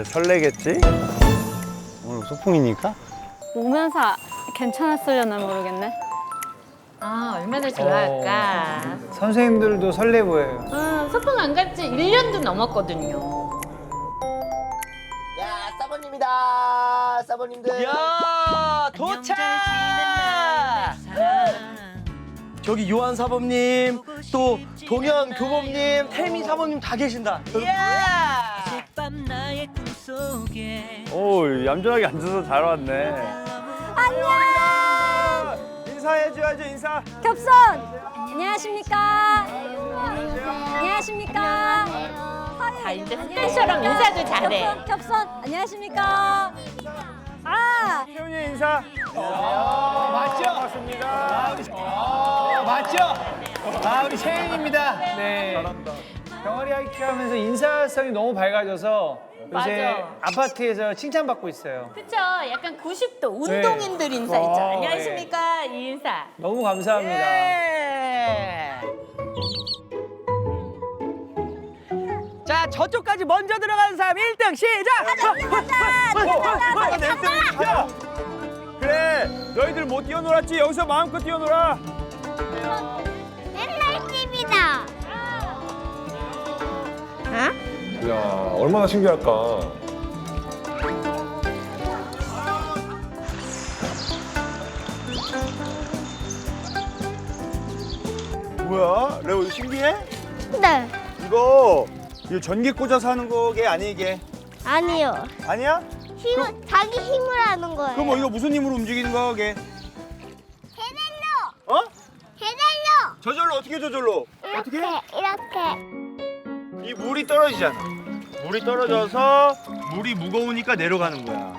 다들 설레겠지? 오늘 소풍이니까? 오면서 괜찮았으려나 모르겠네. 아 얼마나 좋아할까. 선생님들도 설레 보여요. 아, 소풍 안 갔지 1년도 넘었거든요. 야, 사모님이다. 사모님들. 야 도착! 저기 요한 사범님, 또 동현 교범님, 태미 사범님 다 계신다. 이야! 오, 얌전하게 앉아서 잘 왔네. 안녕! 인사해줘야죠, 인사. 겹선! 안녕하십니까? 안녕하십니까? 다 이제 스텔처럼 인사도 잘해. 겹선, 겹선, 안녕하십니까? 아, 태훈이 인사. 맞죠? 반갑습니다. 맞죠? 아 우리 채윤입니다. 네. 잘한다. 병아리 하이킹 하면서 인사성이 너무 밝아져서 요새 맞아. 아파트에서 칭찬받고 있어요. 그쵸? 약간 90도 운동인들 인사 있죠. 어, 안녕하십니까 이 인사. 너무 감사합니다. 예! 자 저쪽까지 먼저 들어가는 사람 1등 시작! 야! 그래, 너희들 못 뛰어놀았지? 여기서 마음껏 뛰어놀아. 야 얼마나 신기할까. 뭐야? 레오 이거 신기해? 네, 이거 이거 전기 꽂아서 하는 거게 아니 이게? 아니요. 아니야? 힘, 자기 힘을 하는 거예요. 그럼 뭐 이거 무슨 힘으로 움직이는 거게? 계단로, 어? 계단로. 저절로 어떻게 저절로? 이렇게, 이렇게. 이 물이 떨어지잖아. 물이 떨어져서 물이 무거우니까 내려가는 거야.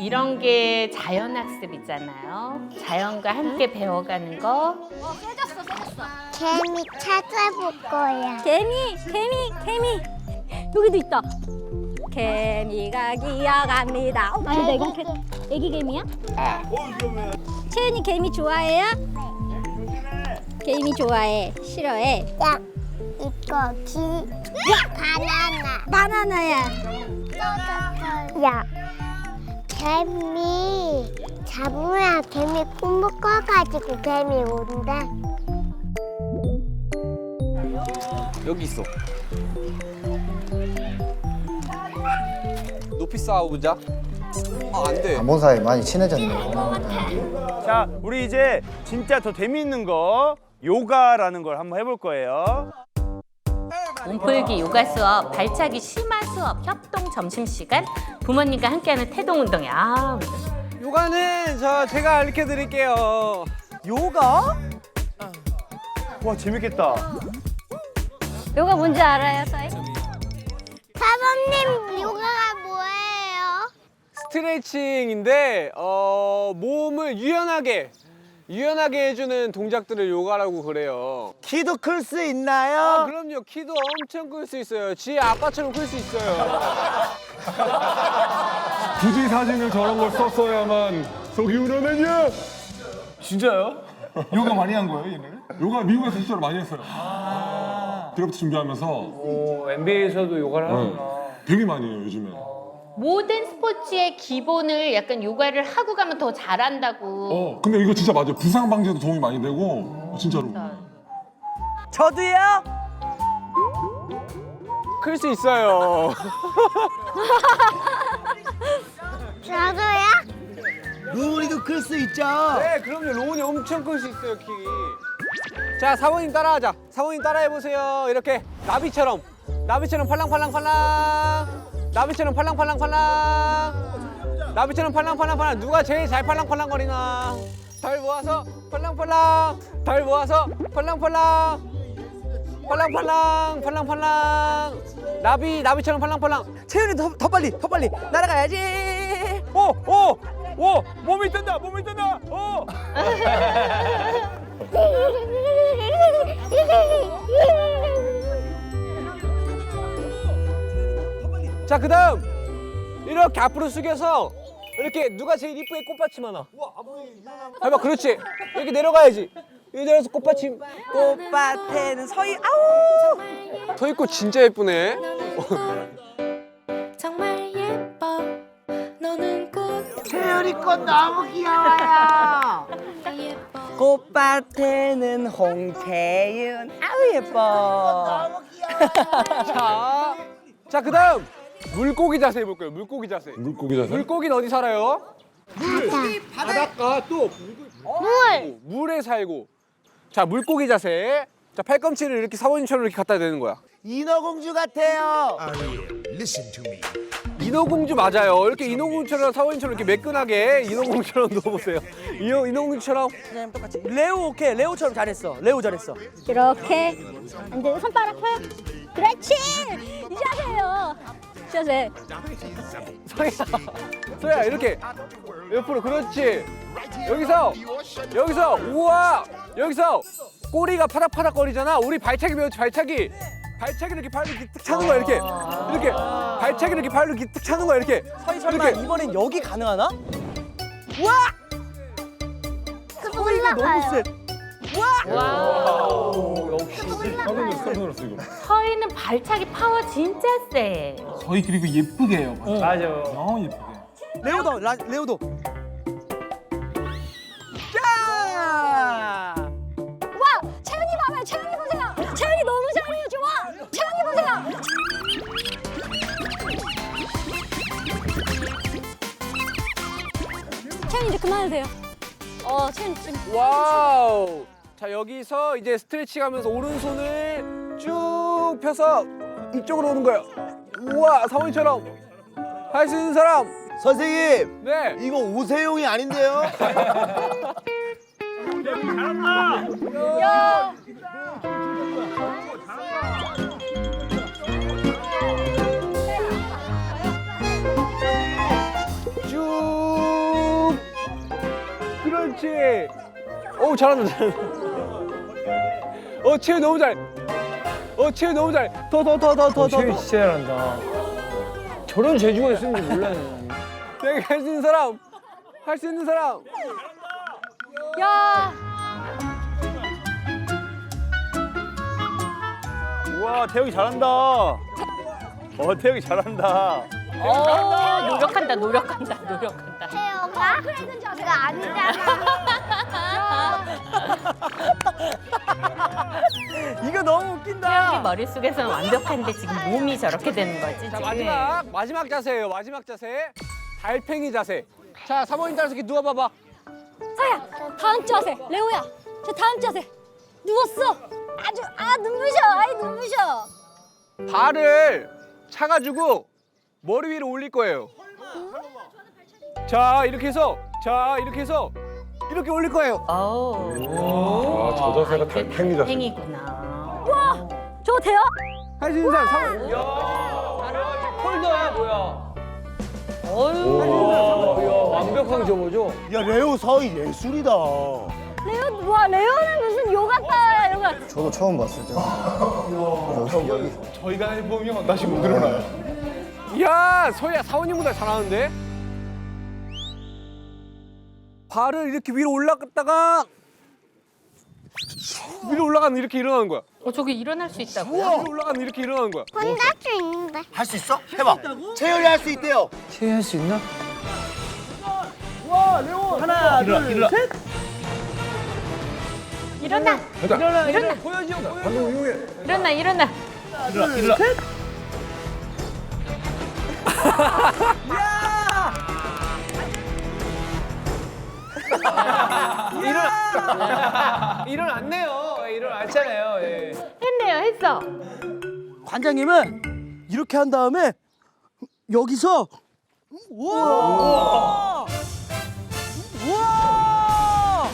이런 게 자연 학습이잖아요. 자연과 함께 배워가는 거. 개미 찾아볼 거야. 개미, 개미, 개미. 여기도 있다. 개미가 기어갑니다. 어, 근데 이건 개, 애기 개미야? 어 위험해. 채은이 개미 좋아해요? 개미 좋아해. 싫어해. 야, 이거 기, 바나나. 바나나야. 야, 개미 잡으면 개미 코 묶어가지고 개미 온다. 여기 있어. 높이 쌓아보자. 아, 안 돼. 안본 사이 많이 친해졌네. 자, 우리 이제 진짜 더 재미있는 거 요가라는 걸 한번 해볼 거예요. 몸풀기 요가 수업, 발차기 심화 수업, 협동 점심 시간, 부모님과 함께하는 태동 운동이야. 아, 요가는 저 제가 가르쳐 드릴게요. 요가? 와 재밌겠다. 요가 뭔지 알아요, 사이? 사범님 요가가 뭐예요? 스트레칭인데 어, 몸을 유연하게 유연하게 해주는 동작들을 요가라고 그래요. 키도 클수 아, 있나요? 그럼요. 키도 엄청 클 수 있어요. 지혜 아빠처럼 클 수 있어요. 굳이 사진을 저런 걸 썼어야만 속이 우러내냐? 진짜요? 요가 많이 한 거예요, 얘는? 요가 미국에서 실제로 많이 했어요. 드래프트 준비하면서 오, NBA에서도 요가를 하는구나. 되게 많이 해요, 요즘에. 모든 스포츠의 기본을 약간 요가를 하고 가면 더 잘한다고. 어, 근데 이거 진짜 맞아요. 부상 방지에도 도움이 많이 되고, 진짜로. 저도요? 클 수 있어요. 저도야? 루리도 클 수 있죠? 네, 그럼요. 로운이 엄청 클 수 있어요, 키. 자, 사모님 따라하자. 사모님 따라해 보세요. 이렇게 나비처럼. 나비처럼 팔랑팔랑팔랑. 나비처럼 팔랑팔랑팔랑. 나비처럼 팔랑팔랑팔랑. 누가 제일 잘 팔랑팔랑거리나. 달 모아서 팔랑팔랑. 달 모아서 팔랑팔랑. 팔랑팔랑, 팔랑팔랑. 나비, 나비처럼 팔랑팔랑. 채윤이 더, 더 빨리, 더 빨리 날아가야지. 오, 오, 오, 몸이 뜬다, 몸이 뜬다. 오. 자, 그 다음. 이렇게 앞으로 숙여서 이렇게 누가 제일 이쁘게 꽃받침 하나. 뭐, 해봐, 그렇지. 이렇게 내려가야지. 이내려서 꽃받침. 꽃밭에는 서희 아우 서희꽃 진짜 예쁘네. 정말 예뻐 너는 꽃 태열이 꽃 너무 귀여워요. 예뻐 꽃밭에는 홍태윤 아우 예뻐 자, 자, 그 다음. 물고기 자세 해볼까요? 물고기 자세. 물고기 자세. 물고기는 어디 살아요? 바닷가 또 물. 물에 살고. 자 물고기 자세. 자 팔꿈치를 이렇게 사모님처럼 이렇게 갖다 대는 거야. 인어공주 같아요. 인어공주 맞아요. 이렇게 인어공주처럼 사모님처럼 이렇게 매끈하게 인어공주처럼 누워보세요. 인어 인어공주처럼. 똑같이 레오 오케이 레오처럼 잘했어 레오 잘했어 이렇게 앉아 손가락 펴. 그렇지. 이 자세예요. 이 자세. 소야, 소야 이렇게 옆으로 그렇지. 여기서 여기서 우와 여기서 꼬리가 파닥파닥 거리잖아. 우리 발차기 배웠지 발차기. 발차기 이렇게 발로 이렇게 탁 차는 거야 이렇게 이렇게 발차기 이렇게 발로 이렇게 탁 차는 거야 이렇게 설마 이렇게 이번엔 여기 가능하나? 올라가요. 깜짝 놀랐어, 깜짝 놀랐어 이거. 서희는 발차기 파워 진짜 세. 저희 그리고 예쁘게 해요. 맞아. 너무 예쁘게. 레오도 라, 레오도 와 채연이 봐봐요. 채연이 보세요. 채연이 너무 잘해요. 좋아. 채연이 보세요. 채연이 이제 그만하세요. 어 채연이 지금 와우. 자 여기서 이제 스트레칭 하면서 오른손을 쭉 펴서 이쪽으로 오는 거예요. 우와 사모님처럼 할 수 있는 사람. 선생님, 네. 이거 오세용이 아닌데요? 야. 쭉. 그렇지. 오 잘한다 잘한다. 어 채우 너무 잘. 어 채우 너무 잘. 더 더 더 더 더 더. 채윤 진짜 잘한다. 저런 재주가 있는지 몰랐네. 내가 할 수 있는 사람. 할 수 있는 사람. 야. 우와 태영이 잘한다. 어 태영이 잘한다. 어, 노력한다, 노력한다, 노력한다. 태영아? 이거 아니잖아. 이거 너무 태영이 웃긴다 머릿속에서는 완벽한데 지금 몸이 저렇게 되는 거지, 자 지금. 마지막 마지막 자세예요. 마지막 자세. 달팽이 자세. 자 사모님 따라서 이렇게 누워 봐 봐. 서야 다음 자세. 레오야. 저 다음 자세. 누웠어. 아주 아 눈부셔. 아이 눈부셔. 발을 차 가지고 머리 위로 올릴 거예요. 자 이렇게 해서 자 이렇게 해서 이렇게 올릴 거예요. 아, 저 자세가 달팽이 자세. 달팽이구나. 저거 돼요? 할 수 있는 사람 사모님. 폴더야 뭐야? 어유. 완벽하게 접어줘. 야, 레오 서희 예술이다. 레오 와 레오는 무슨 요가과야 요가. 저도 처음 봤을 때. 저희가 해보면 다시 못 일어나요. 야 소희야 사모님보다 잘하는데. 발을 이렇게 위로 올라갔다가 위로 올라가면 이렇게 일어나는 거야. 어, 저기 일어날 수 있다고요? 위로 올라가면 이렇게 일어나는 거야. 혼자 수 있는데. 할 수 있어? 해봐. 채연이 할 수 있대요. 채윤 할수 있나? 하나 둘셋 일어나, 일어나, 일어나, 보여줘, 방금 이용해. 일어나, 일어나. 일어 났네요. 예, 일어났잖아요. 예. 했네요, 했어. 관장님은 이렇게 한 다음에 여기서 우와 우와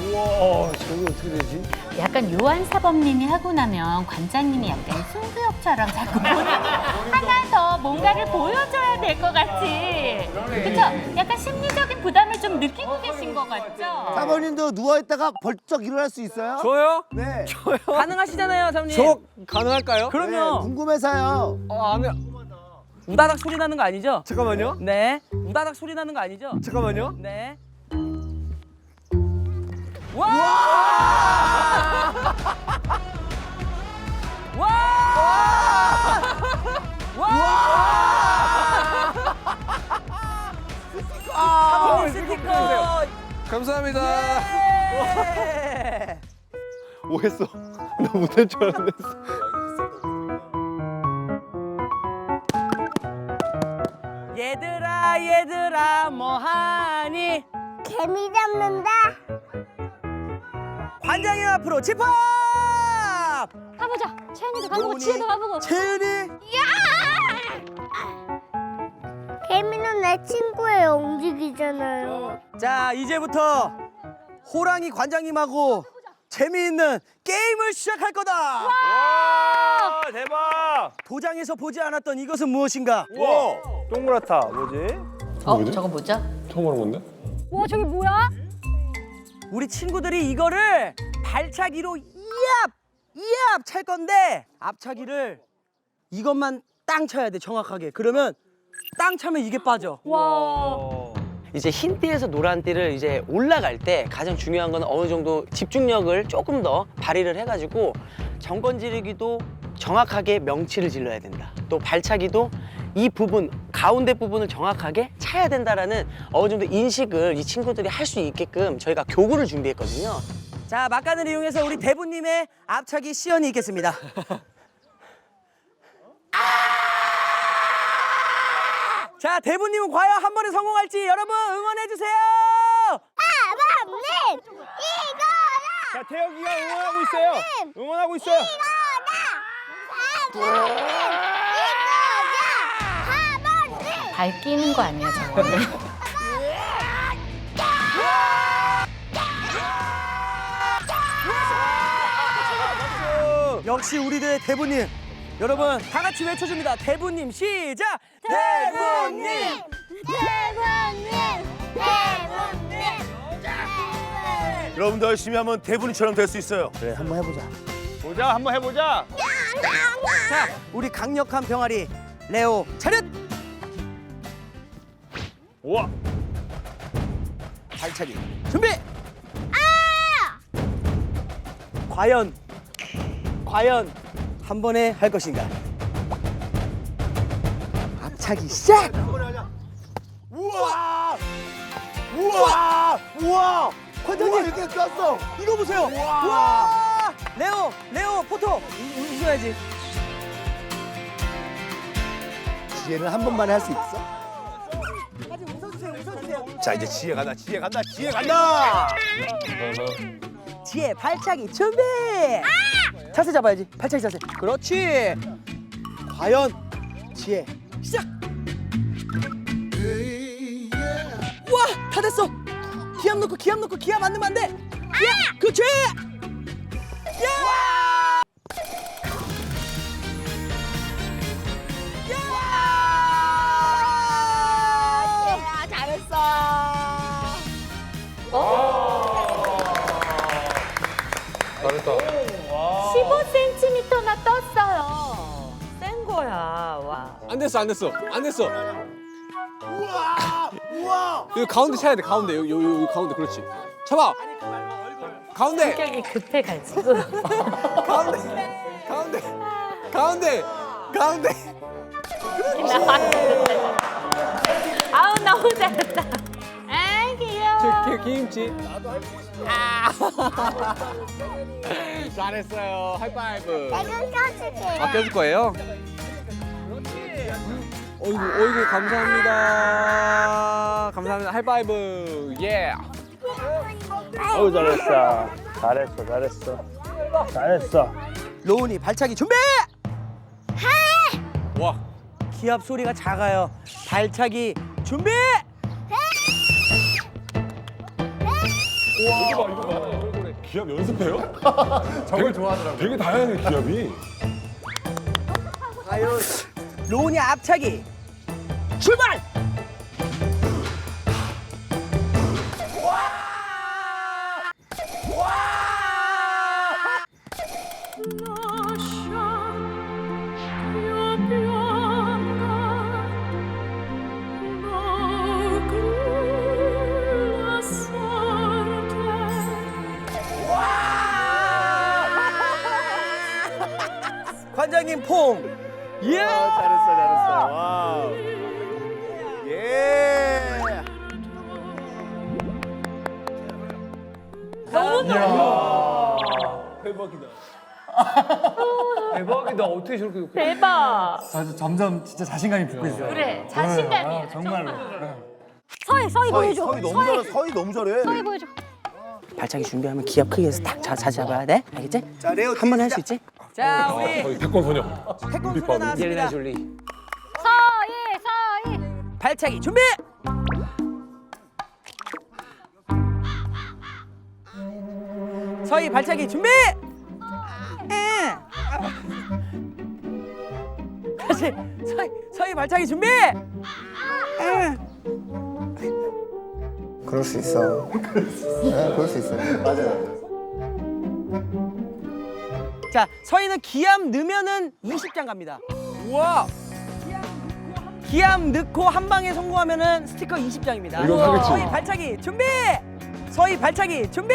우와, 저게 어떻게 되지? 약간 요한 사범님이 하고 나면 관장님이 약간 승부욕처럼 자꾸 하나 더 뭔가를 보여줘야 될 것 같이. 그쵸? 약간 심리적인 부담을 좀 느끼고 계신 것 같죠? 사모님도 누워있다가 벌쩍 일어날 수 있어요? 저요? 네. 가능하시잖아요 사모님 저 가능할까요? 네, 그럼요 궁금해서요. 어, 안 해. 우다닥 소리 나는 거 아니죠? 잠깐만요. 네 우다닥 소리 나는 거 아니죠? 잠깐만요. 네 와! 와! 와! 감사합니다. 뭐했어? 나 못할 줄 알았는데. 얘들아 얘들아 뭐하니? 개미 잡는다. 관장님 앞으로 집합! 가보자. 채연이도 가보고 지혜도 가보고. 채은이 개미는 내 친구 예요. 움직이잖아요. 자 이제부터 호랑이 관장님하고 재미있는 게임을 시작할 거다. 와 대박. 도장에서 보지 않았던 이것은 무엇인가? 와 동그랗다. 뭐지? 어, 저거 뭐죠? 처음 하는 건데? 와 저기 뭐야? 우리 친구들이 이거를 발차기로 이압 이압 찰 건데 앞차기를 이것만 땅 쳐야 돼 정확하게. 그러면 땅 차면 이게 빠져. 와. 이제 흰 띠에서 노란 띠를 이제 올라갈 때 가장 중요한 건 어느 정도 집중력을 조금 더 발휘를 해가지고 정건 지르기도 정확하게 명치를 질러야 된다. 또 발차기도 이 부분 가운데 부분을 정확하게 차야 된다라는 어느 정도 인식을 이 친구들이 할 수 있게끔 저희가 교구를 준비했거든요. 자 막간을 이용해서 우리 대부님의 앞차기 시연이 있겠습니다. 자 대부님은 과연 한 번에 성공할지 여러분 응원해 주세요. 아버님 이거다. 자 태혁이가 응원하고 있어요. 응원하고 있어요. 아버님 이거다. 아버님. 밝히는 거 아니야, 저거는? 역시 우리들의 대부님. 여러분 다 같이 외쳐줍니다. 대부님 시작. 대부님. 대부님. 대부님. 여러분도 열심히 하면 대분이처럼 될 수 있어요. 그래, 한번 해보자. 보자 한번 해보자. 자 우리 강력한 병아리 레오 차렷. 우와. 발차기 준비. 과연 과연 한 번에 할 것인가? 앞차기 시작. 우와! 우와! 우와! 관장님 이렇게 꼈어! 이거 보세요. 와! 레오 레오 포토 우- 웃어야지. 지혜는 한 번만에 할 수 있어? 웃어주세요 웃어주세요. 자, 이제 지혜 간다, 지혜 간다, 지혜 간다! 지혜 발차기 준비. 자세 잡아야지. 발차기 자세. 그렇지. 과연 지혜 시작. 우와 다 됐어. 기압 넣고 기압 넣고 기압 안 넣으면 안 돼. 기압. 그렇지. 야! 야! 됐어, 안 됐어, 안 됐어. 우와! 우와! 여기 가운데 차야 돼, 가운데. 여기, 여기, 여기 가운데, 그렇지. 잡아. 가운데, 성격이 급해가지고. 가운데, 가운데, 가운데, 가운데. 아우, 너무 잘했다. 아, 귀여워. 저 기- 김치. 아. 잘했어요. 하이파이브. 내가. 아, 껴줄 거예요? 어이구, 어이구, 감사합니다. 감사합니다. 하이파이브. 예. 어우 잘했어. 잘했어 잘했어. 잘했어. 로운이 발차기 준비. 와. 기압 소리가 작아요. 발차기 준비. 기압 연습해요? 저걸 좋아하더라고요. 되게 다양해, 기압이. 과연 로운이 앞차기 출발. 관장님 퐁. 예! 아, 잘했어, 잘했어. 와. 예. 너무 놀라. 대박이다. 대박이다. 어떻게 저렇게 좋게. 대박. 자, 점점 진짜 자신감이 붙고 있어요. 그래, 자신감이야. 네, 아, 정말로. 네. 서희, 서희 보여줘. 서희 너무 서희. 잘해. 서희 너무 잘해. 서희 보여줘. 발차기 준비하면 기업 크게 해서 딱 자, 자 잡아야 돼. 알겠지? 잘해요. 한번 할 수 있지? 자 우리 저희 태권 소녀. 태권 소녀 나왔습니다. 졸리. 서희 서희. 발차기 준비. 서희 발차기 준비. 에. 다시 서희 서희 발차기 준비. 에. 그럴 수 있어. 네, 그럴 수 있어. 맞아요. 자 서희는 기압 넣으면은 20장 갑니다. 우와. 기압 넣고 한 방에 성공하면은 스티커 20장입니다. 이건. 서희 발차기 준비. 서희 발차기 준비.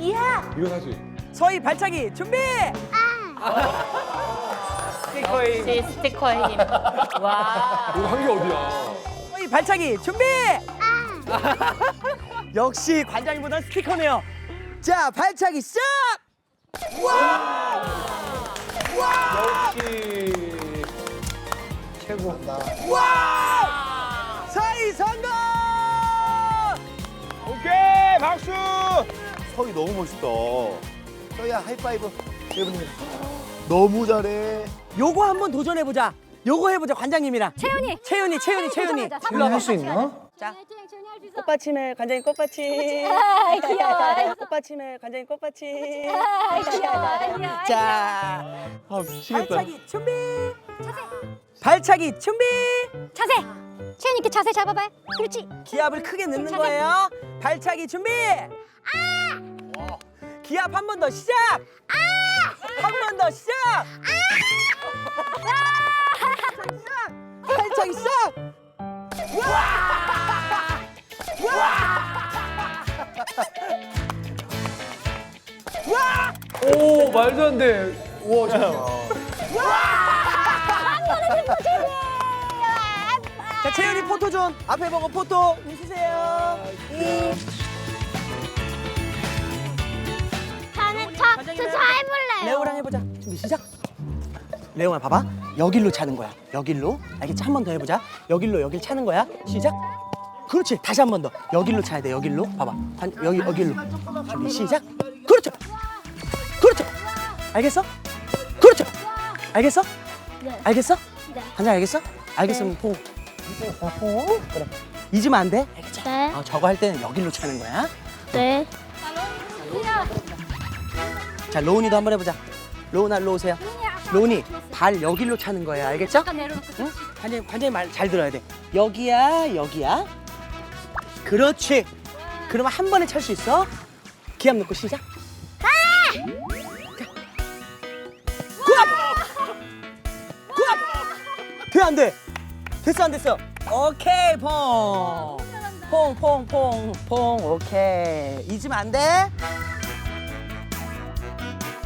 이거 사지. 서희 발차기 준비. 역시 스티커의 힘. 와. 이거 한 게 어디야? 서희 발차기 준비. 역시 관장님보다 스티커네요. 자 발차기 시작. 와. 와. 최고. 와. 서희 성공. 오케이 박수. 서희 너무 멋있다. 서희야 하이파이브. 여러분님 너무 잘해. 요거 한번 도전해 보자. 요거 해보자 관장님이랑. 채윤이. 채윤이, 채윤이, 채윤이. 와봐. 할수 있나? 자. 채윤이 할수 있어. 꽃받침에 관장님 꽃받침. 아, 귀여워. 꽃받침에 관장님 꽃받침. 아, 귀여워. 귀여워. 자, 아 미치겠다. 발차기 준비. 발차기 준비. 자세. 이렇게 자세 잡아봐. 그렇지. 기압을 크게 넣는 자세. 거예요. 발차기 준비. 아! 기압 한 번 더 시작. 한 번 더 시작. 발차기 시작. 오 말도 안 돼. 우와 잠깐. 자, 채윤이 포토존 앞에 보고 포토 주세요. 저는 저, 저, 저 해볼래요. 레오랑 해보자. 준비 시작. 레오나 봐봐. 여길로 차는 거야. 여길로. 알겠지? 한 번 더 해보자. 여길로 여길 차는 거야. 시작. 그렇지. 다시 한 번 더. 여길로 차야 돼. 여길로. 봐봐. 반, 여기 여길로. 준비 시작. 그렇죠. 그렇죠. 알겠어? 그렇죠. 알겠어? 네. 알겠어? 네. 한장 알겠어? 알겠으면 포. 포. 포. 그래. 잊으면 안 돼. 알겠지? 네. 어, 저거 할 때는 여길로 차는 거야. 네. 자, 로운이도 한번 해보자. 로운아, 일로 오세요. 로운이 발 여길로 차는 거야. 알겠죠? 약간 내려놓고. 응? 관장님, 관장님 말 잘 들어야 돼. 여기야, 여기야. 그렇지. 그러면 한 번에 찰 수 있어. 기합 넣고 시작. 돼, 안 돼? 됐어, 안 됐어? 오케이, 퐁. 퐁, 퐁, 퐁, 퐁. 오케이. 잊으면 안 돼?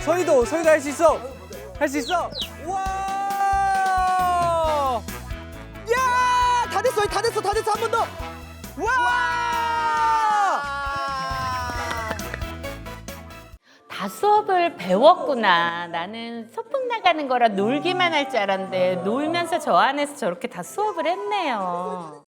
서희도, 서희도 할 수 있어. 할 수 있어. 우와! 야! 다 됐어, 다 됐어, 다 됐어. 한 번 더. 와! 다 수업을 배웠구나. 나는 소풍 나가는 거라 놀기만 할 줄 알았는데 놀면서 저 안에서 저렇게 다 수업을 했네요.